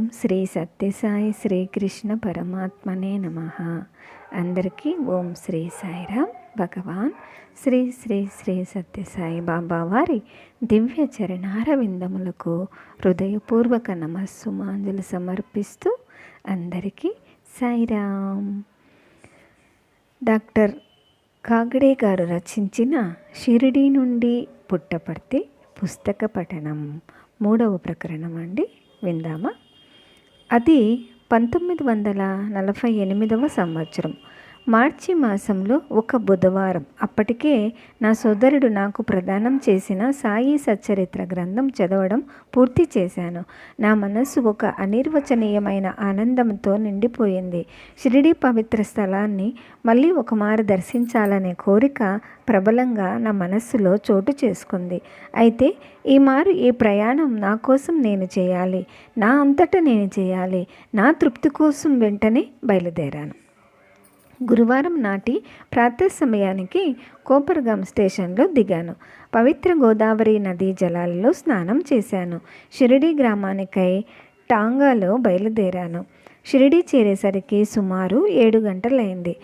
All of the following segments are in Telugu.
ఓం శ్రీ సత్యసాయి శ్రీకృష్ణ పరమాత్మనే నమ. అందరికీ ఓం శ్రీ సాయిరామ్ భగవాన్. శ్రీ శ్రీ శ్రీ సత్యసాయి బాబా వారి దివ్య చరణార విందములకు హృదయపూర్వక నమస్సుమాంజలు సమర్పిస్తూ అందరికీ సాయిరామ్ డాక్టర్ కాగడే గారు రచించిన షిరిడి నుండి పుట్టపర్తి పుస్తక పఠనం మూడవ ప్రకరణం అండి. విందామా? అది పంతొమ్మిది వందల నలభై ఎనిమిదవ సంవత్సరం. మార్చి మాసంలో ఒక బుధవారం అప్పటికే నా సోదరుడు నాకు ప్రదానం చేసిన సాయి సచ్చరిత్ర గ్రంథం చదవడం పూర్తి చేశాను. నా మనస్సు ఒక అనిర్వచనీయమైన ఆనందంతో నిండిపోయింది. షిరిడి పవిత్ర స్థలాన్ని మళ్ళీ ఒక మారు దర్శించాలనే కోరిక ప్రబలంగా నా మనస్సులో చోటు చేసుకుంది. అయితే ఈ మారు ఈ ప్రయాణం నా కోసం నేను చేయాలి. నా అంతటా నేను చేయాలి. నా తృప్తి కోసం వెంటనే బయలుదేరాను. గురువారం నాటి ప్రాతः సమయానికి కోపర్గాం స్టేషన్లో దిగాను. పవిత్ర గోదావరి నదీ జలాలలో స్నానం చేశాను. షిరిడి గ్రామానికై టాంగాలో బయలుదేరాను. షిరిడి చేరేసరికి సుమారు ఏడు గంటలైంది.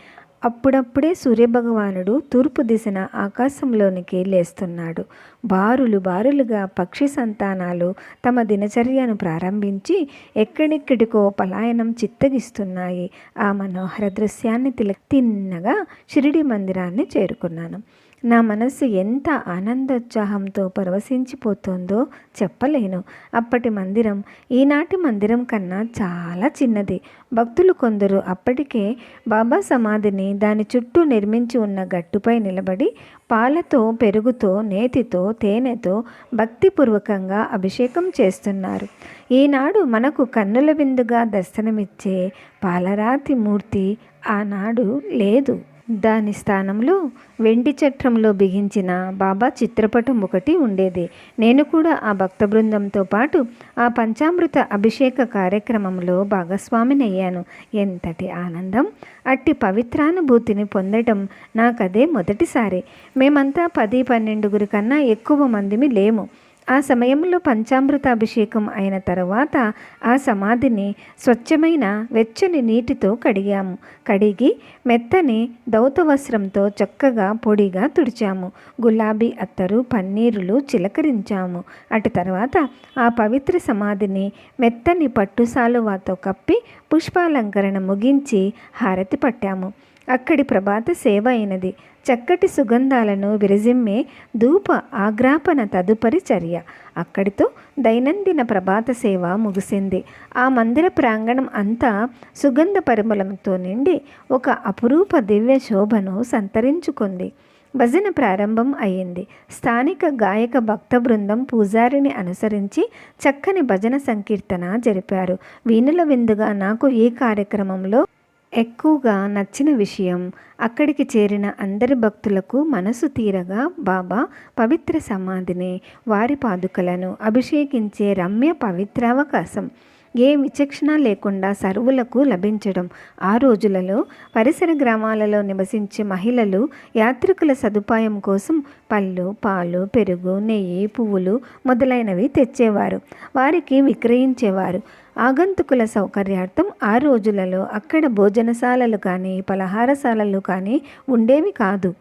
అప్పుడప్పుడే సూర్యభగవానుడు తూర్పు దిశన ఆకాశంలోనికి లేస్తున్నాడు. బారులు బారులుగా పక్షి సంతానాలు తమ దినచర్యను ప్రారంభించి ఎక్కడెక్కడికో పలాయనం చిత్తగిస్తున్నాయి. ఆ మనోహర దృశ్యాన్ని తిల తిన్నగా షిరిడి మందిరాన్ని చేరుకున్నాను. నా మనస్సు ఎంత ఆనందోత్సాహంతో పరవశించిపోతుందో చెప్పలేను. అప్పటి మందిరం ఈనాటి మందిరం కన్నా చాలా చిన్నది. భక్తులు కొందరు అప్పటికే బాబా సమాధిని దాని చుట్టూ నిర్మించి ఉన్న గట్టుపై నిలబడి పాలతో పెరుగుతో నేతితో తేనెతో భక్తిపూర్వకంగా అభిషేకం చేస్తున్నారు. ఈనాడు మనకు కన్నుల విందుగా దర్శనమిచ్చే పాలరాతి మూర్తి ఆనాడు లేదు. దాని స్థానంలో వెండి చట్రంలో బిగించిన బాబా చిత్రపటం ఒకటి ఉండేది. నేను కూడా ఆ భక్త బృందంతో పాటు ఆ పంచామృత అభిషేక కార్యక్రమంలో భాగస్వామినయ్యాను. ఎంతటి ఆనందం! అట్టి పవిత్రానుభూతిని పొందడం నాకదే మొదటిసారి. మేమంతా పది పన్నెండుగురి కన్నా ఎక్కువ మందిమి లేము. ఆ సమయంలో పంచామృత అభిషేకం అయిన తర్వాత ఆ సమాధిని స్వచ్ఛమైన వెచ్చని నీటితో కడిగాము. కడిగి మెత్తని దౌత వస్త్రంతో చక్కగా పొడిగా తుడిచాము. గులాబీ అత్తరు పన్నీరులు చిలకరించాము. అటు తర్వాత ఆ పవిత్ర సమాధిని మెత్తని పట్టు సాలువాతో కప్పి పుష్పాలంకరణ ముగించి హారతి పట్టాము. అక్కడి ప్రభాత సేవ అయినది చక్కటి సుగంధాలను విరజిమ్మే ధూప ఆగ్రాపన తదుపరి చర్య. అక్కడితో దైనందిన ప్రభాత సేవ ముగిసింది. ఆ మందిర ప్రాంగణం అంతా సుగంధ పరిమళంతో నిండి ఒక అపురూప దివ్య శోభను సంతరించుకుంది. భజన ప్రారంభం అయ్యింది స్థానిక గాయక భక్త బృందం పూజారిని అనుసరించి చక్కని భజన సంకీర్తన జరిపారు. వీణుల విందుగా నాకు ఈ కార్యక్రమంలో ఎక్కువగా నచ్చిన విషయం అక్కడికి చేరిన అందరి భక్తులకు మనసు తీరగా బాబా పవిత్ర సమాధిని వారి పాదుకలను అభిషేకించే రమ్య పవిత్రావకాశం ఏ విచక్షణ లేకుండా సర్వులకు లభించడం ఆ రోజులలో పరిసర గ్రామాలలో నివసించే మహిళలు యాత్రికుల సదుపాయం కోసం పళ్ళు పాలు పెరుగు నెయ్యి పువ్వులు మొదలైనవి తెచ్చేవారు. వారికి విక్రయించేవారు. ఆగంతుకుల సౌకర్యార్థం ఆ రోజులలో అక్కడ భోజనశాలలు కానీ పలహారశాలలు కానీ ఉండేవి కాదు.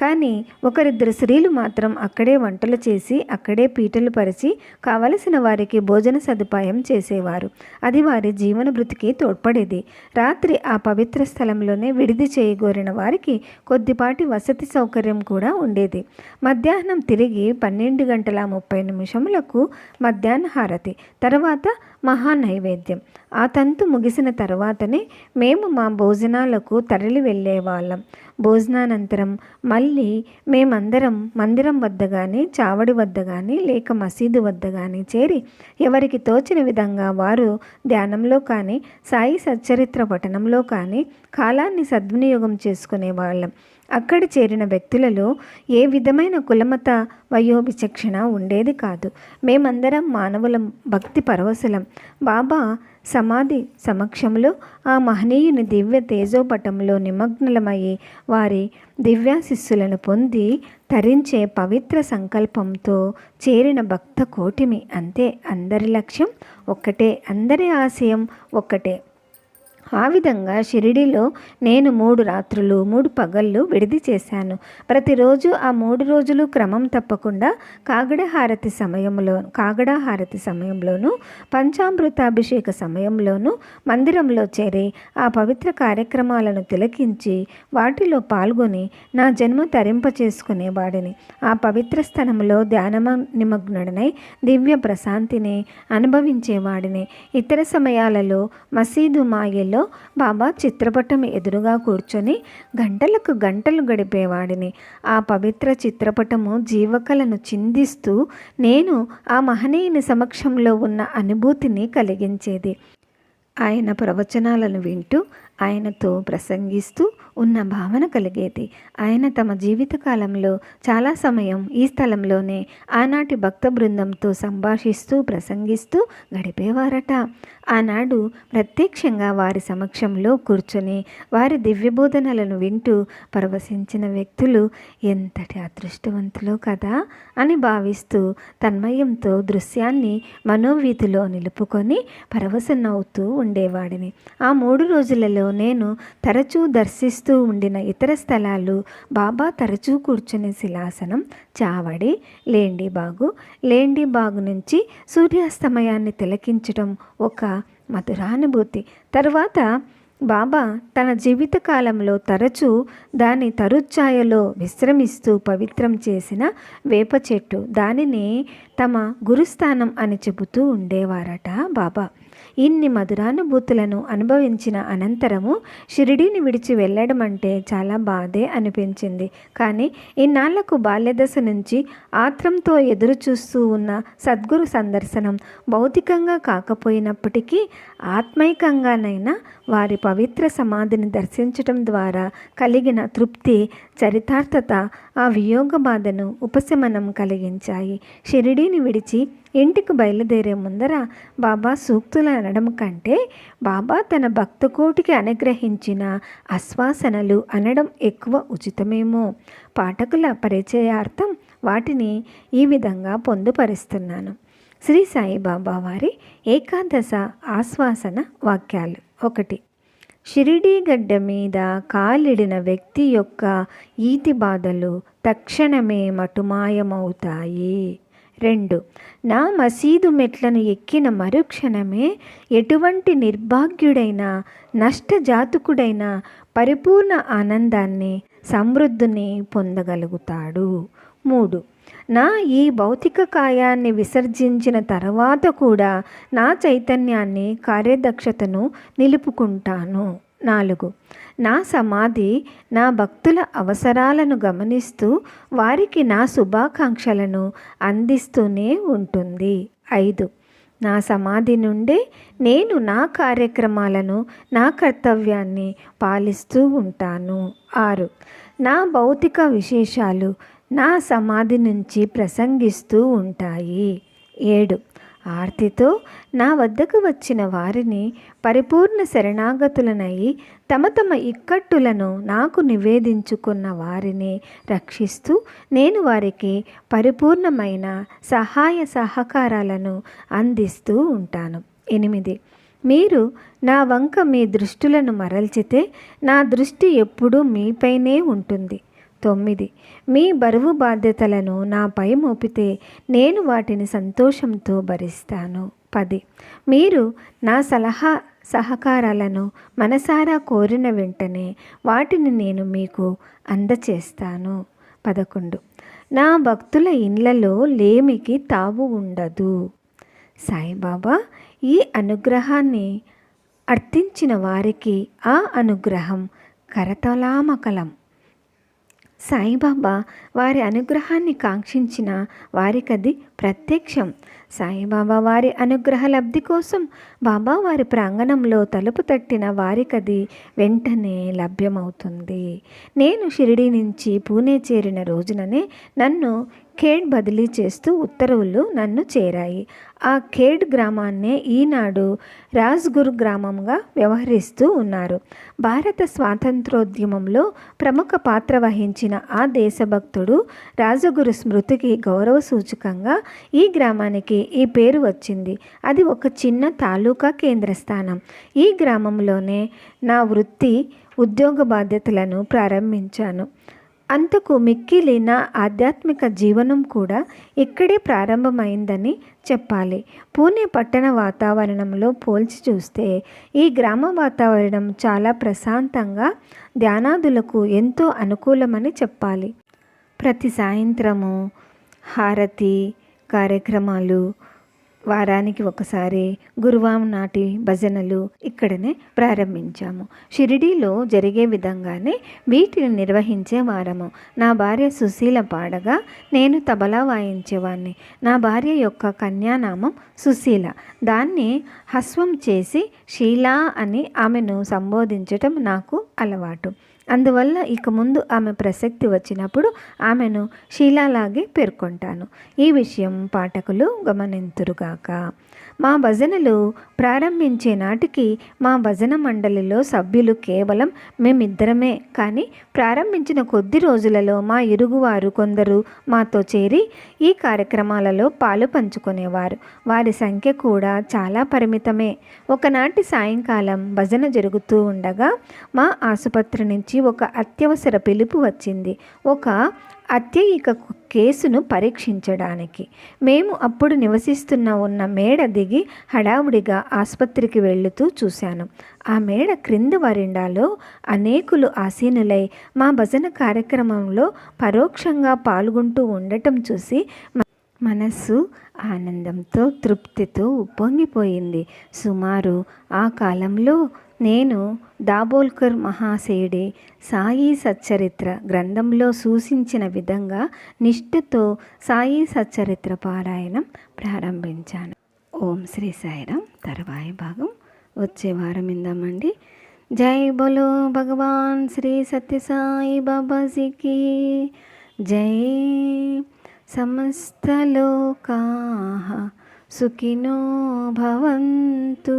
కానీ ఒకరిద్దరు స్త్రీలు మాత్రం అక్కడే వంటలు చేసి అక్కడే పీటలు పరిచి కావలసిన వారికి భోజన సదుపాయం చేసేవారు. అది వారి జీవన భృతికి తోడ్పడేది. రాత్రి ఆ పవిత్ర స్థలంలోనే విడిది చేయగోరిన వారికి కొద్దిపాటి వసతి సౌకర్యం కూడా ఉండేది. మధ్యాహ్నం తిరిగి పన్నెండు గంటల ముప్పై నిమిషములకు మధ్యాహ్న హారతి. తర్వాత మహా నైవేద్యం ఆ తంతు ముగిసిన తర్వాతనే మేము మా భోజనాలకు తరలి వెళ్ళేవాళ్ళం. భోజనానంతరం మళ్ళీ మేమందరం మందిరం వద్ద కానీ చావడి వద్ద కానీ లేక మసీదు వద్ద కానీ చేరి ఎవరికి తోచిన విధంగా వారు ధ్యానంలో కానీ సాయి సచ్చరిత్ర పఠనంలో కానీ కాలాన్ని సద్వినియోగం చేసుకునే వాళ్ళం అక్కడ చేరిన వ్యక్తులలో ఏ విధమైన కులమత వయో విచక్షణ ఉండేది కాదు. మేమందరం మానవులం భక్తి పరవశలం. బాబా సమాధి సమక్షంలో ఆ మహనీయుని దివ్య తేజోపటంలో నిమగ్నలమయ్యి వారి దివ్యాశిస్సులను పొంది తరించే పవిత్ర సంకల్పంతో చేరిన భక్త కోటిమి. అంతే అందరి లక్ష్యం ఒక్కటే అందరి ఆశయం ఒక్కటే. ఆ విధంగా షిరిడిలో నేను మూడు రాత్రులు మూడు పగళ్ళు విడిది చేశాను. ప్రతిరోజు ఆ మూడు రోజులు క్రమం తప్పకుండా కాగడ హారతి సమయంలో కాగడ హారతి సమయంలోనూ పంచామృతాభిషేక సమయంలోనూ మందిరంలో చేరి ఆ పవిత్ర కార్యక్రమాలను తిలకించి వాటిలో పాల్గొని నా జన్మ తరింప చేసుకునేవాడిని ఆ పవిత్ర స్థలంలో ధ్యానమ నిమగ్నుడనై దివ్య ప్రశాంతిని అనుభవించేవాడిని ఇతర సమయాలలో మసీదు మాయల్లో బాబా చిత్రపటం ఎదురుగా కూర్చొని గంటలకు గంటలు గడిపేవాడిని. ఆ పవిత్ర చిత్రపటము జీవకలను చిందిస్తూ నేను ఆ మహనీయుని సమక్షంలో ఉన్న అనుభూతిని కలిగించేది. ఆయన ప్రవచనాలను వింటూ ఆయనతో ప్రసంగిస్తూ ఉన్న భావన కలిగేది. ఆయన తమ జీవితకాలంలో చాలా సమయం ఈ స్థలంలోనే ఆనాటి భక్త బృందంతో సంభాషిస్తూ ప్రసంగిస్తూ గడిపేవారట. ఆనాడు ప్రత్యక్షంగా వారి సమక్షంలో కూర్చొని వారి దివ్యబోధనలను వింటూ పరవశించిన వ్యక్తులు ఎంతటి అదృష్టవంతులో కదా అని భావిస్తూ తన్మయంతో దృశ్యాన్ని మనోవీధిలో నిలుపుకొని పరవశనవుతూ ఉండేవాడిని. ఆ మూడు రోజులలో నేను తరచూ దర్శిస్తూ ఉండిన ఇతర స్థలాలు బాబా తరచూ కూర్చునే శిలాసనం చావడి లేండి బాగు లేండి బాగు నుంచి సూర్యాస్తమయాన్ని తిలకించడం ఒక మధురానుభూతి. తరువాత బాబా తన జీవితకాలంలో తరచూ దాని తరుఛాయలో విశ్రమిస్తూ పవిత్రం చేసిన వేప చెట్టు. దానిని తమ గురుస్థానం అని చెబుతూ ఉండేవారట బాబా. ఇన్ని మధురానుభూతులను అనుభవించిన అనంతరము షిరిడీని విడిచి వెళ్ళడం అంటే చాలా బాధే అనిపించింది. కానీ ఇన్నాళ్ళకు బాల్యదశ నుంచి ఆత్రంతో ఎదురు చూస్తూ ఉన్న సద్గురు సందర్శనం భౌతికంగా కాకపోయినప్పటికీ ఆత్మైకంగానైనా వారి పవిత్ర సమాధిని దర్శించటం ద్వారా కలిగిన తృప్తి చరితార్థత ఆ వియోగ బాధను ఉపశమనం కలిగించాయి. షిరిడీని విడిచి ఇంటికి బయలుదేరే ముందర బాబా సూక్తులు అనడం కంటే బాబా తన భక్తకోటికి అనుగ్రహించిన ఆశ్వాసనలు అనడం ఎక్కువ ఉచితమేమో. పాఠకుల పరిచయార్థం వాటిని ఈ విధంగా పొందుపరుస్తున్నాను. శ్రీ సాయిబాబా వారి ఏకాదశ ఆశ్వాసన వాక్యాలు. ఒకటి షిరిడీ గడ్డ మీద కాలిడిన వ్యక్తి యొక్క ఈతి బాధలు తక్షణమే మటుమాయమవుతాయి. రెండు. నా మసీదు మెట్లను ఎక్కిన మరుక్షణమే ఎటువంటి నిర్భాగ్యుడైన నష్టజాతకుడైన పరిపూర్ణ ఆనందాన్ని సమృద్ధిని పొందగలుగుతాడు. మూడు. నా ఈ భౌతిక కాయాన్ని విసర్జించిన తర్వాత కూడా నా చైతన్యాన్ని కార్యదక్షతను నిలుపుకుంటాను. నాలుగు. నా సమాధి నా భక్తుల అవసరాలను గమనిస్తూ వారికి నా శుభాకాంక్షలను అందిస్తూనే ఉంటుంది. ఐదు. నా సమాధి నుండే నేను నా కార్యక్రమాలను నా కర్తవ్యాన్ని పాలిస్తూ ఉంటాను. ఆరు. నా భౌతిక విశేషాలు నా సమాధి నుంచి ప్రసంగిస్తూ ఉంటాయి. ఏడు. ఆర్తితో నా వద్దకు వచ్చిన వారిని పరిపూర్ణ శరణాగతులనై తమ తమ ఇక్కట్టులను నాకు నివేదించుకున్న వారిని రక్షిస్తూ నేను వారికి పరిపూర్ణమైన సహాయ సహకారాలను అందిస్తూ ఉంటాను. ఎనిమిది. మీరు నా వంక మీ దృష్టులను మరల్చితే నా దృష్టి ఎప్పుడూ మీపైనే ఉంటుంది. తొమ్మిది. మీ బరువు బాధ్యతలను నాపై మోపితే నేను వాటిని సంతోషంతో భరిస్తాను. పది. మీరు నా సలహా సహకారాలను మనసారా కోరిన వెంటనే వాటిని నేను మీకు అందచేస్తాను. పదకొండు. నా భక్తుల ఇండ్లలో లేమికి తావు ఉండదు. సాయిబాబా ఈ అనుగ్రహాన్ని అర్థించిన వారికి ఆ అనుగ్రహం కరతలామకలం. సాయిబాబా వారి అనుగ్రహాన్ని కాంక్షించిన వారికది ప్రత్యక్షం. సాయిబాబా వారి అనుగ్రహ లబ్ధి కోసం బాబా వారి ప్రాంగణంలో తలుపు తట్టిన వారికది వెంటనే లభ్యమవుతుంది. నేను షిరిడి నుంచి పూణే చేరిన రోజుననే నన్ను ఖేడ్ బదిలీ చేస్తూ ఉత్తర్వులు నన్ను చేరాయి. ఆ ఖేడ్ గ్రామాన్నే ఈనాడు రాజ్గురు గ్రామంగా వ్యవహరిస్తూ ఉన్నారు. భారత స్వాతంత్రోద్యమంలో ప్రముఖ పాత్ర వహించిన ఆ దేశభక్తుడు రాజగురు స్మృతికి గౌరవ సూచకంగా ఈ గ్రామానికి ఈ పేరు వచ్చింది. అది ఒక చిన్న తాలూకా కేంద్ర స్థానం ఈ గ్రామంలోనే నా వృత్తి ఉద్యోగ బాధ్యతలను ప్రారంభించాను. అంతకు మిక్కిలిన ఆధ్యాత్మిక జీవనం కూడా ఇక్కడే ప్రారంభమైందని చెప్పాలి. పూణే పట్టణ వాతావరణంలో పోల్చి చూస్తే ఈ గ్రామ వాతావరణం చాలా ప్రశాంతంగా ధ్యానాదులకు ఎంతో అనుకూలమని చెప్పాలి. ప్రతి సాయంత్రము హారతి కార్యక్రమాలు వారానికి ఒకసారి గురువారం నాటి భజనలు ఇక్కడనే ప్రారంభించాము. షిరిడీలో జరిగే విధంగానే వీటిని నిర్వహించే వారము. నా భార్య సుశీల పాడగా నేను తబలా వాయించేవాడిని నా భార్య యొక్క కన్యానామం సుశీల. దాన్ని హస్వం చేసి షీలా అని ఆమెను సంబోధించటం నాకు అలవాటు. అందువల్ల ఇక ముందు ఆమె ప్రసక్తి వచ్చినప్పుడు ఆమెను షీలాలాగే పేర్కొంటాను. ఈ విషయం పాఠకులు గమనింతురుగాక. మా భజనలు ప్రారంభించే నాటికి మా భజన మండలిలో సభ్యులు కేవలం మేమిద్దరమే. కానీ ప్రారంభించిన కొద్ది రోజులలో మా ఇరుగువారు కొందరు మాతో చేరి ఈ కార్యక్రమాలలో పాలు పంచుకునేవారు. వారి సంఖ్య కూడా చాలా పరిమితమే. ఒకనాటి సాయంకాలం భజన జరుగుతూ ఉండగా మా ఆసుపత్రి నుంచి నుంచి ఒక అత్యవసర పిలుపు వచ్చింది. ఒక అత్యయిక కేసును పరీక్షించడానికి. మేము అప్పుడు నివసిస్తున్న ఉన్న మేడ దిగి హడావుడిగా ఆసుపత్రికి వెళుతూ చూశాను. ఆ మేడ క్రింద వరిండాలో అనేకులు ఆసీనులై మా భజన కార్యక్రమంలో పరోక్షంగా పాల్గొంటూ ఉండటం చూసి మనస్సు ఆనందంతో తృప్తితో ఉప్పొంగిపోయింది. సుమారు ఆ కాలంలో నేను దాబోల్కర్ మహాశయుడి. సాయి సచ్చరిత్ర గ్రంథంలో సూచించిన విధంగా నిష్ఠతో సాయి సచ్చరిత్ర పారాయణం ప్రారంభించాను. ఓం శ్రీ సాయిరాం. తర్వాయి భాగం. వచ్చే వారం ఇందామండి జై బలో భగవాన్ శ్రీ సత్యసాయి బాబాజీకి. జై సమస్తలోకా సుఖినో భవంతు.